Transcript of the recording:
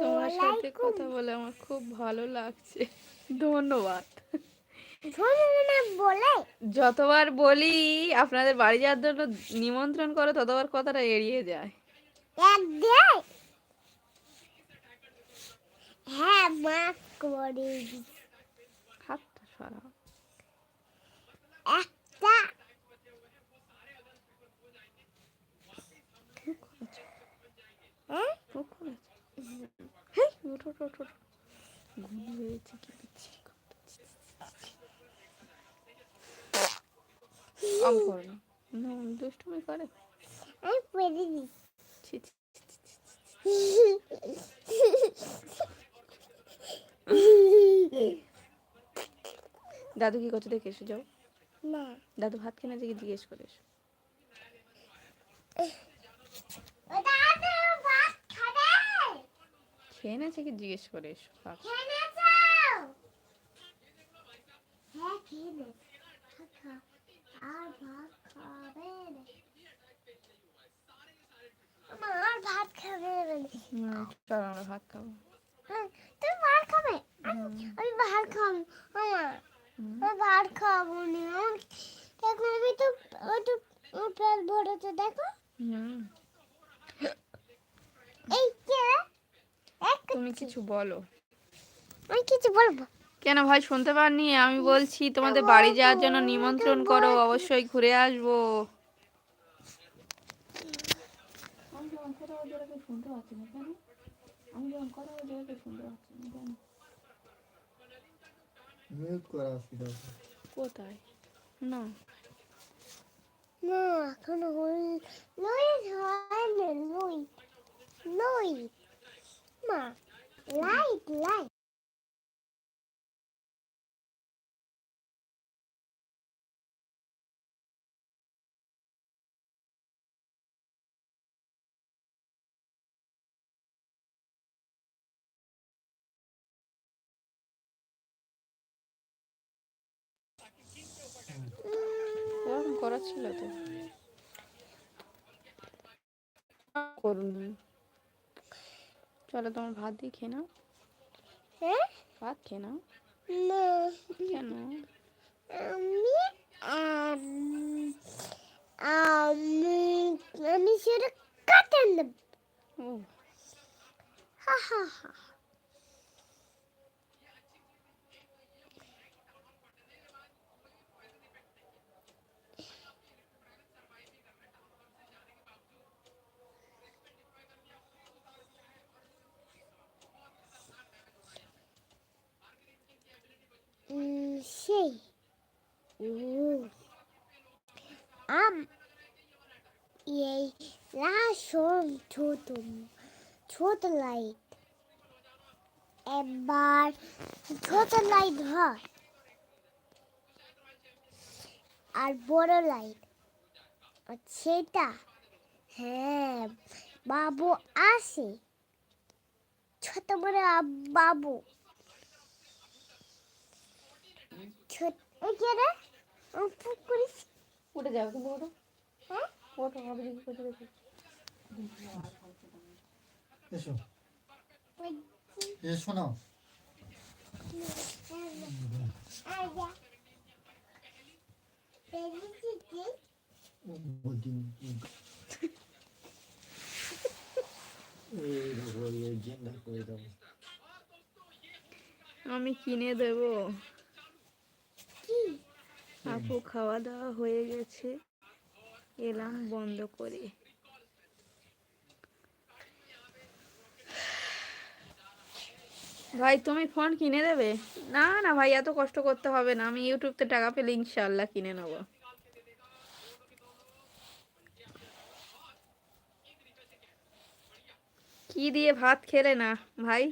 তোমার সাথে কথা বলে আমার খুব ভালো লাগছে ধন্যবাদ যতবার বলি আপনাদের বাড়ি যাওয়ার জন্য নিমন্ত্রণ করো ততবার কথাটা এড়িয়ে যায়। হ্যাঁ মাফ করে। হাতটা সরাও একটা হ্যাঁ মুখ খুলেছে হেই, ওঠো ওঠো ওঠো ওঠো। ঘুম পেয়েছে কি বিচ্ছিরি আম করো না না, দুষ্টুমি করে আমি। দাদু কি করছে দেখে এসো যাও না দাদু ভাত কেনা থেকে জিজ্ঞেস করে এসো খেয়ে নেছে কি জিজ্ঞেস করে এসো হ্যাঁ। আর ভাত খাবে ভাত খাবে না। হুম, চলো আমরা ভাত খাব। হ্যাঁ, তুমি ভাত খাবে? আমি ভাত খাব। আমার ভাত খাব নি। এখন আমি তো একটু পেট ভরেছে দেখো। এই কে? তুমি কিছু বলো। আমি কিছু বলব। কেন ভাই শুনতে পারনি আমি বলছি তোমাদের বাড়ি যাওয়ার জন্য নিমন্ত্রণ করো অবশ্যই ঘুরে আসব। কোথায়? না। না এখন হল লই না লই লই মা লাইট লাইট করা ছিল তো। করুন। চলো তোমার ভাত দিয়ে খেয়ে নাও। হ্যাঁ? ভাত খেয়ে নাও। না। কেন? আমি আম, আমি সেটা কাটে নেব। ও। হা হা হা। ও আম এই রাসন ছোট ছোট এবার ছোট লাইট হয় আর বড় লাইট সেটা হ্যাঁ বাবু আসে ছোট বড় বাবু ছোট কে রে উঠে যাও কিন্তু ওঠো। হ্যাঁ? ওঠো হবে দেখি কোথায় দেখি এসো। এসো না আমি কিনে দেব। কি? আপু খাওয়া দাওয়া হয়ে গেছে। এলাম বন্ধ করে। ভাই, তুমি ফোন কিনে দেবে? না না ভাই, এত কষ্ট করতে হবে না। আমি ইউটিউবতে টাকা পেলে ইনশাল্লাহ কিনে নেব। কি দিয়ে ভাত খেলে না, ভাই?